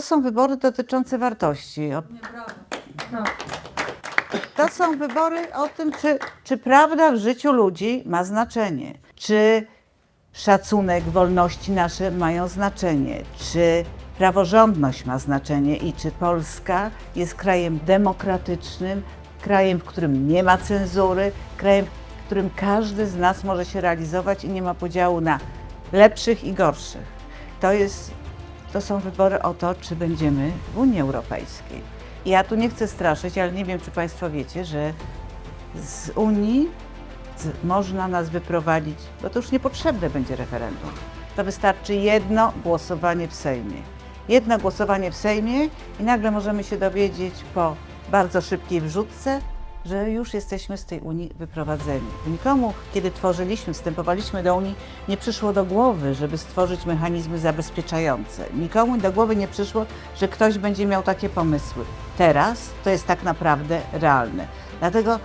są wybory dotyczące wartości. O- To są wybory o tym, czy, czy prawda w życiu ludzi ma znaczenie, czy szacunek, wolności nasze mają znaczenie, czy praworządność ma znaczenie i czy Polska jest krajem demokratycznym, krajem, w którym nie ma cenzury, krajem, w którym każdy z nas może się realizować i nie ma podziału na lepszych i gorszych. To, jest, to są wybory o to, czy będziemy w Unii Europejskiej. Ja tu nie chcę straszyć, ale nie wiem, czy Państwo wiecie, że z Unii można nas wyprowadzić, bo to już niepotrzebne będzie referendum. To wystarczy jedno głosowanie w Sejmie. Jedno głosowanie w Sejmie i nagle możemy się dowiedzieć po bardzo szybkiej wrzutce, że już jesteśmy z tej Unii wyprowadzeni. Nikomu, kiedy tworzyliśmy, wstępowaliśmy do Unii, nie przyszło do głowy, żeby stworzyć mechanizmy zabezpieczające. Nikomu do głowy nie przyszło, że ktoś będzie miał takie pomysły. Teraz to jest tak naprawdę realne. Dlatego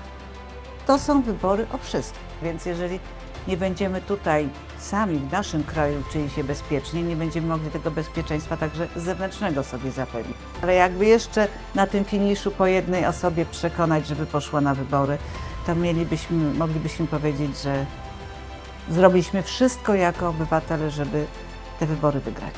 to są wybory o wszystkim. Więc jeżeli nie będziemy tutaj sami w naszym kraju czuli się bezpiecznie, nie będziemy mogli tego bezpieczeństwa także zewnętrznego sobie zapewnić. Ale jakby jeszcze na tym finiszu po jednej osobie przekonać, żeby poszła na wybory, to mielibyśmy, moglibyśmy powiedzieć, że zrobiliśmy wszystko jako obywatele, żeby te wybory wygrać.